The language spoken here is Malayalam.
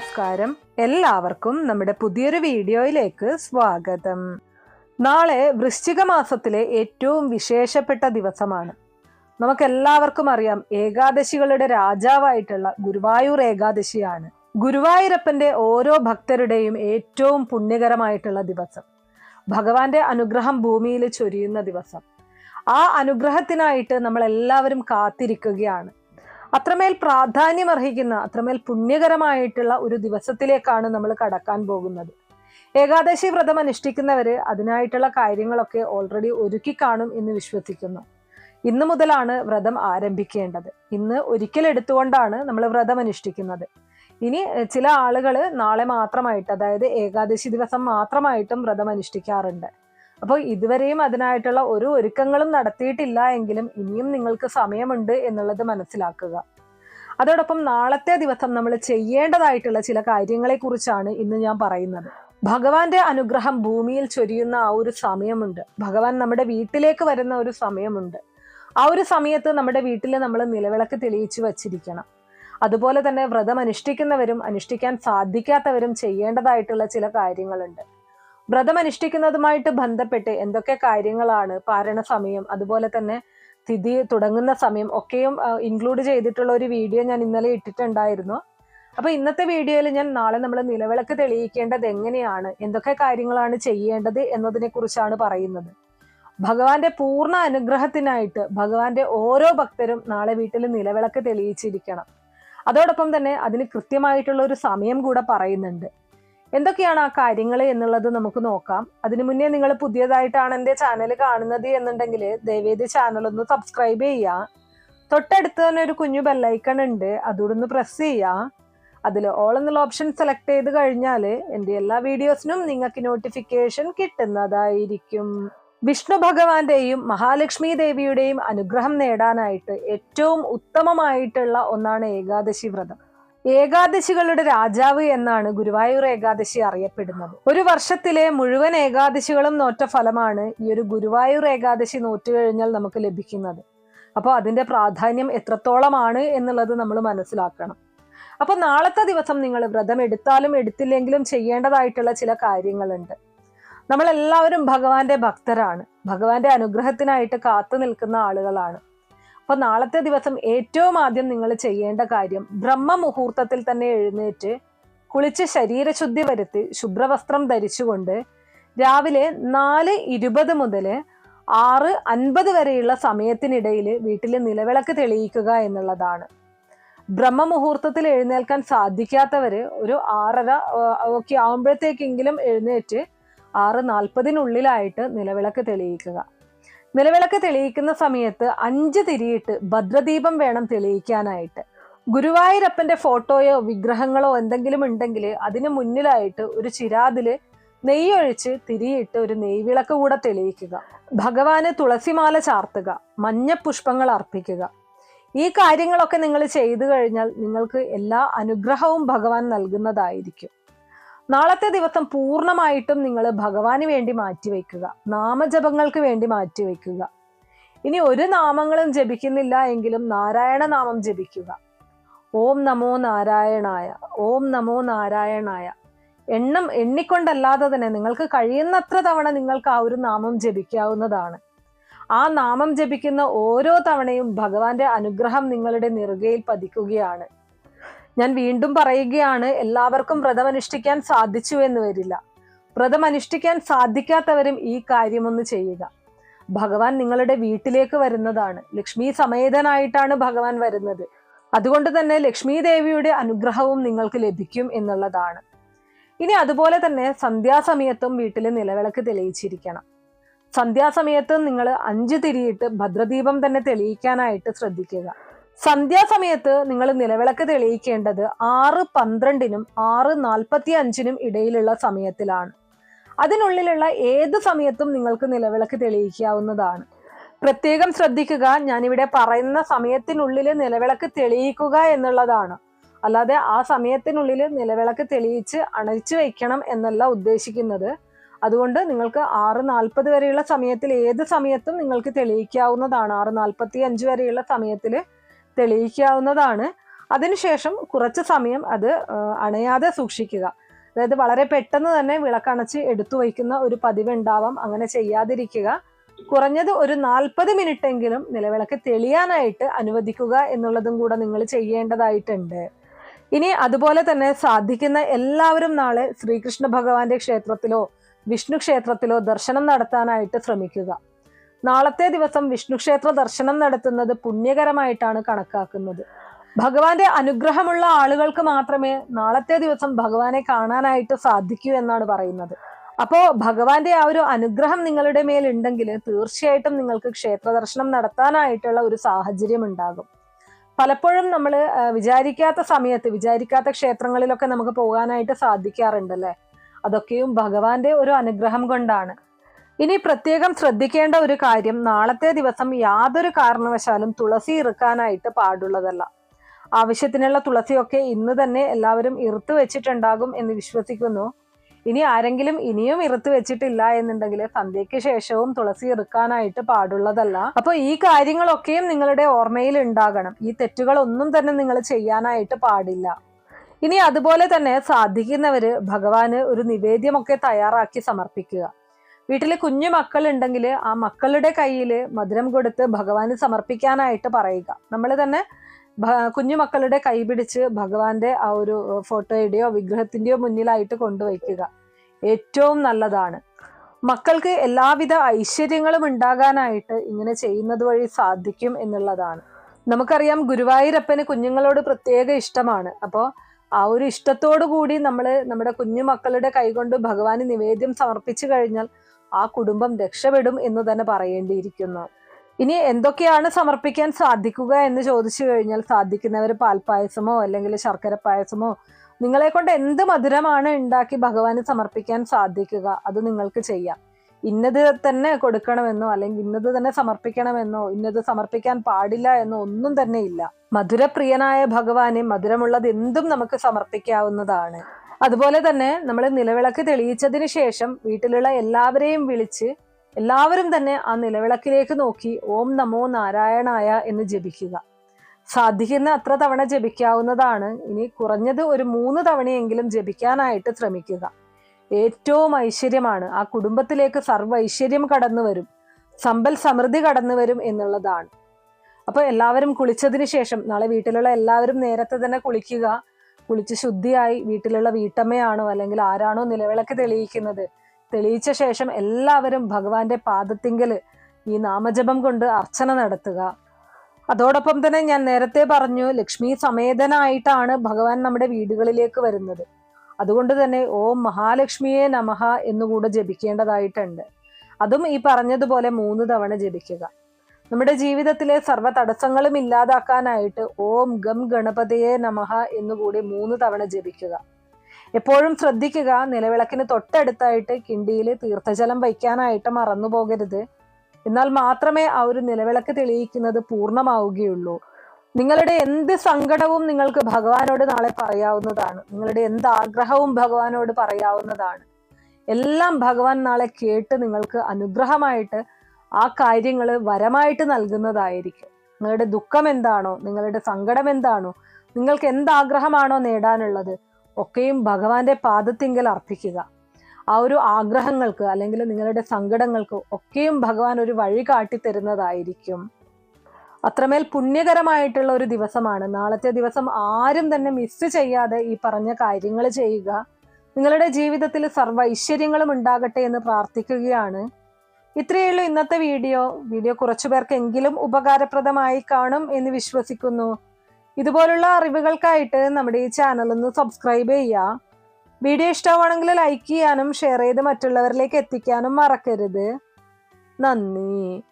നമസ്കാരം. എല്ലാവർക്കും നമ്മുടെ പുതിയൊരു വീഡിയോയിലേക്ക് സ്വാഗതം. നാളെ വൃശ്ചിക മാസത്തിലെ ഏറ്റവും വിശേഷപ്പെട്ട ദിവസമാണ്. നമുക്കെല്ലാവർക്കും അറിയാം ഏകാദശികളുടെ രാജാവായിട്ടുള്ള ഗുരുവായൂർ ഏകാദശിയാണ്. ഗുരുവായൂരപ്പന്റെ ഓരോ ഭക്തരുടെയും ഏറ്റവും പുണ്യകരമായിട്ടുള്ള ദിവസം. ഭഗവാന്റെ അനുഗ്രഹം ഭൂമിയിൽ ചൊരിയുന്ന ദിവസം. ആ അനുഗ്രഹത്തിനായിട്ട് നമ്മൾ എല്ലാവരും കാത്തിരിക്കുകയാണ്. അത്രമേൽ പ്രാധാന്യമർഹിക്കുന്ന അത്രമേൽ പുണ്യകരമായിട്ടുള്ള ഒരു ദിവസത്തിലേക്കാണ് നമ്മൾ കടക്കാൻ പോകുന്നത്. ഏകാദശി വ്രതം അനുഷ്ഠിക്കുന്നവര് അതിനായിട്ടുള്ള കാര്യങ്ങളൊക്കെ ഓൾറെഡി ഒരുക്കി കാണും എന്ന് വിശ്വസിക്കുന്നു. ഇന്ന് മുതലാണ് വ്രതം ആരംഭിക്കേണ്ടത്. ഇന്ന് ഒരിക്കൽ എടുത്തുകൊണ്ടാണ് നമ്മൾ വ്രതം അനുഷ്ഠിക്കുന്നത്. ഇനി ചില ആളുകൾ നാളെ മാത്രമായിട്ട് അതായത് ഏകാദശി ദിവസം മാത്രമായിട്ടും വ്രതം അനുഷ്ഠിക്കാറുണ്ട്. അപ്പോൾ ഇതുവരെയും അതിനായിട്ടുള്ള ഒരു ഒരുക്കങ്ങളും നടത്തിയിട്ടില്ല എങ്കിലും ഇനിയും നിങ്ങൾക്ക് സമയമുണ്ട് എന്നുള്ളത് മനസ്സിലാക്കുക. അതോടൊപ്പം നാളത്തെ ദിവസം നമ്മൾ ചെയ്യേണ്ടതായിട്ടുള്ള ചില കാര്യങ്ങളെക്കുറിച്ചാണ് ഇന്ന് ഞാൻ പറയുന്നത്. ഭഗവാന്റെ അനുഗ്രഹം ഭൂമിയിൽ ചൊരിയുന്ന ആ ഒരു സമയമുണ്ട്. ഭഗവാൻ നമ്മുടെ വീട്ടിലേക്ക് വരുന്ന ഒരു സമയമുണ്ട്. ആ ഒരു സമയത്ത് നമ്മുടെ വീട്ടിൽ നമ്മൾ നിലവിളക്ക് തെളിയിച്ചു വച്ചിരിക്കണം. അതുപോലെ തന്നെ വ്രതം അനുഷ്ഠിക്കുന്നവരും അനുഷ്ഠിക്കാൻ സാധിക്കാത്തവരും ചെയ്യേണ്ടതായിട്ടുള്ള ചില കാര്യങ്ങളുണ്ട്. വ്രതം അനുഷ്ഠിക്കുന്നതുമായിട്ട് ബന്ധപ്പെട്ട് എന്തൊക്കെ കാര്യങ്ങളാണ് പാരണ സമയം അതുപോലെ തന്നെ തിഥി തുടങ്ങുന്ന സമയം ഒക്കെയും ഇൻക്ലൂഡ് ചെയ്തിട്ടുള്ള ഒരു വീഡിയോ ഞാൻ ഇന്നലെ ഇട്ടിട്ടുണ്ടായിരുന്നു. അപ്പൊ ഇന്നത്തെ വീഡിയോയിൽ ഞാൻ നാളെ നമ്മൾ നിലവിളക്ക് തെളിയിക്കേണ്ടത് എങ്ങനെയാണ് എന്തൊക്കെ കാര്യങ്ങളാണ് ചെയ്യേണ്ടത് എന്നതിനെ കുറിച്ചാണ് പറയുന്നത്. ഭഗവാന്റെ പൂർണ അനുഗ്രഹത്തിനായിട്ട് ഭഗവാന്റെ ഓരോ ഭക്തരും നാളെ വീട്ടിൽ നിലവിളക്ക് തെളിയിച്ചിരിക്കണം. അതോടൊപ്പം തന്നെ അതിന് കൃത്യമായിട്ടുള്ള ഒരു സമയം കൂടെ പറയുന്നുണ്ട്. എന്തൊക്കെയാണ് ആ കാര്യങ്ങൾ എന്നുള്ളത് നമുക്ക് നോക്കാം. അതിനു മുന്നേ നിങ്ങൾ പുതിയതായിട്ടാണ് എന്റെ ചാനൽ കാണുന്നത് എന്നുണ്ടെങ്കിൽ ദയവേദി ചാനൽ ഒന്ന് സബ്സ്ക്രൈബ് ചെയ്യുക തൊട്ടടുത്ത് തന്നെ ഒരു കുഞ്ഞു ബെല്ലൈക്കൺ ഉണ്ട്. അതുകൂടെ ഒന്ന് പ്രസ് ചെയ്യുക അതിൽ ഓൾ എന്നുള്ള ഓപ്ഷൻ സെലക്ട് ചെയ്ത് കഴിഞ്ഞാൽ എന്റെ എല്ലാ വീഡിയോസിനും നിങ്ങൾക്ക് നോട്ടിഫിക്കേഷൻ കിട്ടുന്നതായിരിക്കും. വിഷ്ണു ഭഗവാന്റെയും മഹാലക്ഷ്മി ദേവിയുടെയും അനുഗ്രഹം നേടാനായിട്ട് ഏറ്റവും ഉത്തമമായിട്ടുള്ള ഒന്നാണ് ഏകാദശി വ്രതം. ഏകാദശികളുടെ രാജാവ് എന്നാണ് ഗുരുവായൂർ ഏകാദശി അറിയപ്പെടുന്നത്. ഒരു വർഷത്തിലെ മുഴുവൻ ഏകാദശികളും നോറ്റ ഫലമാണ് ഈ ഒരു ഗുരുവായൂർ ഏകാദശി നോറ്റു കഴിഞ്ഞാൽ നമുക്ക് ലഭിക്കുന്നത്. അപ്പോൾ അതിന്റെ പ്രാധാന്യം എത്രത്തോളമാണ് എന്നുള്ളത് നമ്മൾ മനസ്സിലാക്കണം. അപ്പോൾ നാളത്തെ ദിവസം നിങ്ങൾ വ്രതം എടുത്താലും എടുത്തില്ലെങ്കിലും ചെയ്യേണ്ടതായിട്ടുള്ള ചില കാര്യങ്ങളുണ്ട്. നമ്മളെല്ലാവരും ഭഗവാന്റെ ഭക്തരാണ്. ഭഗവാന്റെ അനുഗ്രഹത്തിനായിട്ട് കാത്തു നിൽക്കുന്ന ആളുകളാണ്. അപ്പൊ നാളത്തെ ദിവസം ഏറ്റവും ആദ്യം നിങ്ങൾ ചെയ്യേണ്ട കാര്യം ബ്രഹ്മ മുഹൂർത്തത്തിൽ തന്നെ എഴുന്നേറ്റ് കുളിച്ച് ശരീരശുദ്ധി വരുത്തി ശുഭ്രവസ്ത്രം ധരിച്ചുകൊണ്ട് രാവിലെ നാല് ഇരുപത് മുതൽ ആറ് അൻപത് വരെയുള്ള സമയത്തിനിടയിൽ വീട്ടിൽ നിലവിളക്ക് തെളിയിക്കുക എന്നുള്ളതാണ്. ബ്രഹ്മ മുഹൂർത്തത്തിൽ എഴുന്നേൽക്കാൻ സാധിക്കാത്തവർ ഒരു ആറര ഒക്കെ ആകുമ്പോഴത്തേക്കെങ്കിലും എഴുന്നേറ്റ് ആറ് നാൽപ്പതിനുള്ളിലായിട്ട് നിലവിളക്ക് തെളിയിക്കുക. നിലവിളക്ക് തെളിയിക്കുന്ന സമയത്ത് അഞ്ച് തിരിയിട്ട് ഭദ്രദീപം വേണം തെളിയിക്കാനായിട്ട്. ഗുരുവായൂരപ്പന്റെ ഫോട്ടോയോ വിഗ്രഹങ്ങളോ എന്തെങ്കിലും ഉണ്ടെങ്കിൽ അതിന് മുന്നിലായിട്ട് ഒരു ചിരാതിൽ നെയ്യൊഴിച്ച് തിരിയിട്ട് ഒരു നെയ്വിളക്ക് കൂടെ തെളിയിക്കുക. ഭഗവാന് തുളസിമാല ചാർത്തുക മഞ്ഞപ്പുഷ്പങ്ങൾ അർപ്പിക്കുക. ഈ കാര്യങ്ങളൊക്കെ നിങ്ങൾ ചെയ്തു കഴിഞ്ഞാൽ നിങ്ങൾക്ക് എല്ലാ അനുഗ്രഹവും ഭഗവാൻ നൽകുന്നതായിരിക്കും. നാളത്തെ ദിവസം പൂർണമായിട്ടും നിങ്ങൾ ഭഗവാന് വേണ്ടി മാറ്റിവെക്കുക. നാമജപങ്ങൾക്ക് വേണ്ടി മാറ്റിവെക്കുക. ഇനി ഒരു നാമങ്ങളും ജപിക്കുന്നില്ല എങ്കിലും നാരായണ നാമം ജപിക്കുക. ഓം നമോ നാരായണായ ഓം നമോ നാരായണായ. എണ്ണം എണ്ണിക്കൊണ്ടല്ലാതെ തന്നെ നിങ്ങൾക്ക് കഴിയുന്നത്ര തവണ നിങ്ങൾക്ക് ആ ഒരു നാമം ജപിക്കാവുന്നതാണ്. ആ നാമം ജപിക്കുന്ന ഓരോ തവണയും ഭഗവാന്റെ അനുഗ്രഹം നിങ്ങളുടെ നിറുകയിൽ പതിക്കുകയാണ്. ഞാൻ വീണ്ടും പറയുകയാണ് എല്ലാവർക്കും വ്രതം അനുഷ്ഠിക്കാൻ സാധിച്ചു എന്ന് വരില്ല. വ്രതം അനുഷ്ഠിക്കാൻ സാധിക്കാത്തവരും ഈ കാര്യമൊന്ന് ചെയ്യുക. ഭഗവാൻ നിങ്ങളുടെ വീട്ടിലേക്ക് വരുന്നതാണ്. ലക്ഷ്മി സമേതനായിട്ടാണ് ഭഗവാൻ വരുന്നത്. അതുകൊണ്ട് തന്നെ ലക്ഷ്മി ദേവിയുടെ അനുഗ്രഹവും നിങ്ങൾക്ക് ലഭിക്കും എന്നുള്ളതാണ്. ഇനി അതുപോലെ തന്നെ സന്ധ്യാസമയത്തും വീട്ടിൽ നിലവിളക്ക് തെളിയിച്ചിരിക്കണം. സന്ധ്യാസമയത്ത് നിങ്ങൾ അഞ്ച് തിരിയിട്ട് ഭദ്രദീപം തന്നെ തെളിയിക്കാനായിട്ട് ശ്രദ്ധിക്കുക. സന്ധ്യാസമയത്ത് നിങ്ങൾ നിലവിളക്ക് തെളിയിക്കേണ്ടത് ആറ് പന്ത്രണ്ടിനും ആറ് നാൽപ്പത്തി അഞ്ചിനും ഇടയിലുള്ള സമയത്തിലാണ്. അതിനുള്ളിലുള്ള ഏത് സമയത്തും നിങ്ങൾക്ക് നിലവിളക്ക് തെളിയിക്കാവുന്നതാണ്. പ്രത്യേകം ശ്രദ്ധിക്കുക ഞാനിവിടെ പറയുന്ന സമയത്തിനുള്ളിൽ നിലവിളക്ക് തെളിയിക്കുക എന്നുള്ളതാണ്. അല്ലാതെ ആ സമയത്തിനുള്ളിൽ നിലവിളക്ക് തെളിയിച്ച് അണച്ചു വയ്ക്കണം എന്നല്ല ഉദ്ദേശിക്കുന്നത്. അതുകൊണ്ട് നിങ്ങൾക്ക് ആറ് നാൽപ്പത് വരെയുള്ള സമയത്തിൽ ഏത് സമയത്തും നിങ്ങൾക്ക് തെളിയിക്കാവുന്നതാണ്. ആറ് നാൽപ്പത്തി അഞ്ച് വരെയുള്ള സമയത്തിൽ തെളിയിക്കാവുന്നതാണ്. അതിനുശേഷം കുറച്ച് സമയം അത് അണയാതെ സൂക്ഷിക്കുക. അതായത് വളരെ പെട്ടെന്ന് തന്നെ വിളക്കണച്ച് എടുത്തു വയ്ക്കുന്ന ഒരു പതിവ് ഉണ്ടാവാം അങ്ങനെ ചെയ്യാതിരിക്കുക. കുറഞ്ഞത് ഒരു നാൽപ്പത് എങ്കിലും നിലവിളക്ക് തെളിയാനായിട്ട് അനുവദിക്കുക എന്നുള്ളതും കൂടെ നിങ്ങൾ ചെയ്യേണ്ടതായിട്ടുണ്ട്. ഇനി അതുപോലെ തന്നെ സാധിക്കുന്ന എല്ലാവരും നാളെ ശ്രീകൃഷ്ണ ഭഗവാന്റെ ക്ഷേത്രത്തിലോ വിഷ്ണു ക്ഷേത്രത്തിലോ ദർശനം നടത്താനായിട്ട് ശ്രമിക്കുക. നാളത്തെ ദിവസം വിഷ്ണുക്ഷേത്ര ദർശനം നടത്തുന്നത് പുണ്യകരമായിട്ടാണ് കണക്കാക്കുന്നത്. ഭഗവാന്റെ അനുഗ്രഹമുള്ള ആളുകൾക്ക് മാത്രമേ നാളത്തെ ദിവസം ഭഗവാനെ കാണാനായിട്ട് സാധിക്കൂ എന്നാണ് പറയുന്നത്. അപ്പോ ഭഗവാന്റെ ആ ഒരു അനുഗ്രഹം നിങ്ങളുടെ മേൽ ഉണ്ടെങ്കിൽ തീർച്ചയായിട്ടും നിങ്ങൾക്ക് ക്ഷേത്ര ദർശനം നടത്താനായിട്ടുള്ള ഒരു സാഹചര്യം ഉണ്ടാകും. പലപ്പോഴും നമ്മൾ വിചാരിക്കാത്ത സമയത്ത് വിചാരിക്കാത്ത ക്ഷേത്രങ്ങളിലൊക്കെ നമുക്ക് പോകാനായിട്ട് സാധിക്കാറുണ്ടല്ലേ? അതൊക്കെയും ഭഗവാന്റെ ഒരു അനുഗ്രഹം കൊണ്ടാണ്. ഇനി പ്രത്യേകം ശ്രദ്ധിക്കേണ്ട ഒരു കാര്യം നാളത്തെ ദിവസം യാതൊരു കാരണവശാലും തുളസി ഇറുക്കാനായിട്ട് പാടുള്ളതല്ല. ആവശ്യത്തിനുള്ള തുളസിയൊക്കെ ഇന്ന് തന്നെ എല്ലാവരും ഇറുത്തു വെച്ചിട്ടുണ്ടാകും എന്ന് വിശ്വസിക്കുന്നു. ഇനി ആരെങ്കിലും ഇനിയും ഇറുത്ത് വെച്ചിട്ടില്ല എന്നുണ്ടെങ്കിൽ സന്ധ്യയ്ക്ക് ശേഷവും തുളസി ഇറുക്കാനായിട്ട് പാടുള്ളതല്ല. അപ്പോൾ ഈ കാര്യങ്ങളൊക്കെയും നിങ്ങളുടെ ഓർമ്മയിൽ ഉണ്ടാകണം. ഈ തെറ്റുകളൊന്നും തന്നെ നിങ്ങൾ ചെയ്യാനായിട്ട് പാടില്ല. ഇനി അതുപോലെ തന്നെ സാധിക്കുന്നവര് ഭഗവാന് ഒരു നിവേദ്യമൊക്കെ തയ്യാറാക്കി സമർപ്പിക്കുക. വീട്ടിൽ കുഞ്ഞു മക്കൾ ഉണ്ടെങ്കിൽ ആ മക്കളുടെ കയ്യിൽ മധുരം കൊടുത്ത് ഭഗവാന് സമർപ്പിക്കാനായിട്ട് പറയുക. നമ്മൾ തന്നെ കുഞ്ഞു മക്കളുടെ കൈ പിടിച്ച് ഭഗവാന്റെ ആ ഒരു ഫോട്ടോയുടെയോ വിഗ്രഹത്തിന്റെയോ മുന്നിലായിട്ട് കൊണ്ടുവയ്ക്കുക. ഏറ്റവും നല്ലതാണ്. മക്കൾക്ക് എല്ലാവിധ ഐശ്വര്യങ്ങളും ഉണ്ടാകാനായിട്ട് ഇങ്ങനെ ചെയ്യുന്നത് വഴി സാധിക്കും എന്നുള്ളതാണ്. നമുക്കറിയാം ഗുരുവായൂരപ്പന് കുഞ്ഞുങ്ങളോട് പ്രത്യേക ഇഷ്ടമാണ്. അപ്പോൾ ആ ഒരു ഇഷ്ടത്തോടു കൂടി നമ്മൾ നമ്മുടെ കുഞ്ഞു മക്കളുടെ കൈകൊണ്ട് ഭഗവാന് നിവേദ്യം സമർപ്പിച്ചു കഴിഞ്ഞാൽ ആ കുടുംബം രക്ഷപ്പെടും എന്ന് തന്നെ പറയേണ്ടിയിരിക്കുന്നു. ഇനി എന്തൊക്കെയാണ് സമർപ്പിക്കാൻ സാധിക്കുക എന്ന് ചോദിച്ചു കഴിഞ്ഞാൽ സാധിക്കുന്നവർ പാൽപ്പായസമോ അല്ലെങ്കിൽ ശർക്കര പായസമോ നിങ്ങളെ കൊണ്ട് എന്ത് മധുരമാണ് ഉണ്ടാക്കി ഭഗവാന് സമർപ്പിക്കാൻ സാധിക്കുക അത് നിങ്ങൾക്ക് ചെയ്യാം. ഇന്നത് തന്നെ കൊടുക്കണമെന്നോ അല്ലെങ്കിൽ ഇന്നത് തന്നെ സമർപ്പിക്കണമെന്നോ ഇന്നത് സമർപ്പിക്കാൻ പാടില്ല എന്നോ ഒന്നും തന്നെ ഇല്ല. മധുരപ്രിയനായ ഭഗവാന് മധുരമുള്ളത് എന്തും നമുക്ക് സമർപ്പിക്കാവുന്നതാണ്. അതുപോലെ തന്നെ നമ്മൾ നിലവിളക്ക് തെളിയിച്ചതിന് ശേഷം വീട്ടിലുള്ള എല്ലാവരെയും വിളിച്ച് എല്ലാവരും തന്നെ ആ നിലവിളക്കിലേക്ക് നോക്കി ഓം നമോ നാരായണായ എന്ന് ജപിക്കുക. സാധിക്കുന്ന അത്ര തവണ ജപിക്കാവുന്നതാണ്. ഇനി കുറഞ്ഞത് ഒരു മൂന്ന് തവണയെങ്കിലും ജപിക്കാനായിട്ട് ശ്രമിക്കുക. ഏറ്റവും ഐശ്വര്യമാണ്. ആ കുടുംബത്തിലേക്ക് സർവ ഐശ്വര്യം കടന്നു വരും. സമ്പൽ സമൃദ്ധി കടന്നു വരും എന്നുള്ളതാണ്. അപ്പോൾ എല്ലാവരും കുളിച്ചതിന് ശേഷം നാളെ വീട്ടിലുള്ള എല്ലാവരും നേരത്തെ തന്നെ കുളിക്കുക. കുളിച്ച് ശുദ്ധിയായി വീട്ടിലുള്ള വീട്ടമ്മയാണോ അല്ലെങ്കിൽ ആരാണോ നിലവിളക്ക് തെളിയിക്കുന്നത്? തെളിയിച്ച ശേഷം എല്ലാവരും ഭഗവാന്റെ പാദത്തിങ്കൽ ഈ നാമജപം കൊണ്ട് അർച്ചന നടത്തുക. അതോടൊപ്പം തന്നെ ഞാൻ നേരത്തെ പറഞ്ഞു ലക്ഷ്മി സമേതനായിട്ടാണ് ഭഗവാൻ നമ്മുടെ വീടുകളിലേക്ക് വരുന്നത്. അതുകൊണ്ട് തന്നെ ഓം മഹാലക്ഷ്മിയെ നമഹ എന്നുകൂടെ ജപിക്കേണ്ടതായിട്ടുണ്ട്. അതും ഈ പറഞ്ഞതുപോലെ മൂന്ന് തവണ ജപിക്കുക. നമ്മുടെ ജീവിതത്തിലെ സർവ തടസ്സങ്ങളും ഇല്ലാതാക്കാനായിട്ട് ഓം ഗം ഗണപതയെ നമഹ എന്നുകൂടി മൂന്ന് തവണ ജപിക്കുക. എപ്പോഴും ശ്രദ്ധിക്കുക നിലവിളക്കിന് തൊട്ടടുത്തായിട്ട് കിണ്ടിയിൽ തീർത്ഥജലം വയ്ക്കാനായിട്ട് മറന്നു പോകരുത്. എന്നാൽ മാത്രമേ ആ ഒരു നിലവിളക്ക് തെളിയിക്കുന്നത് പൂർണമാവുകയുള്ളൂ. നിങ്ങളുടെ എന്ത് സങ്കടവും നിങ്ങൾക്ക് ഭഗവാനോട് നാളെ പറയാവുന്നതാണ്. നിങ്ങളുടെ എന്ത് ആഗ്രഹവും ഭഗവാനോട് പറയാവുന്നതാണ്. എല്ലാം ഭഗവാൻ നാളെ കേട്ട് നിങ്ങൾക്ക് അനുഗ്രഹമായിട്ട് ആ കാര്യങ്ങൾ വരമായിട്ട് നൽകുന്നതായിരിക്കും. നിങ്ങളുടെ ദുഃഖം എന്താണോ നിങ്ങളുടെ സങ്കടം എന്താണോ നിങ്ങൾക്ക് എന്ത് ആഗ്രഹമാണോ നേടാനുള്ളത് ഒക്കെയും ഭഗവാന്റെ പാദത്തിങ്കൽ അർപ്പിക്കുക. ആ ഒരു ആഗ്രഹങ്ങൾക്ക് അല്ലെങ്കിൽ നിങ്ങളുടെ സങ്കടങ്ങൾക്ക് ഒക്കെയും ഭഗവാൻ ഒരു വഴി കാട്ടി തരുന്നതായിരിക്കും അത്രമേൽ പുണ്യകരമായിട്ടുള്ള ഒരു ദിവസമാണ്. നാളത്തെ ദിവസം ആരും തന്നെ മിസ് ചെയ്യാതെ ഈ പറഞ്ഞ കാര്യങ്ങൾ ചെയ്യുക. നിങ്ങളുടെ ജീവിതത്തിൽ സർവ ഐശ്വര്യങ്ങളും ഉണ്ടാകട്ടെ എന്ന് പ്രാർത്ഥിക്കുകയാണ്. ഇത്രയേ ഉള്ളൂ ഇന്നത്തെ വീഡിയോ. വീഡിയോ കുറച്ചു പേർക്കെങ്കിലും ഉപകാരപ്രദമായി കാണും എന്ന് വിശ്വസിക്കുന്നു. ഇതുപോലുള്ള അറിവുകൾക്കായിട്ട് നമ്മുടെ ഈ ചാനൽ ഒന്ന് സബ്സ്ക്രൈബ് ചെയ്യുക. വീഡിയോ ഇഷ്ടമാണെങ്കിൽ ലൈക്ക് ചെയ്യാനും ഷെയർ ചെയ്ത് മറ്റുള്ളവരിലേക്ക് എത്തിക്കാനും മറക്കരുത്. നന്ദി.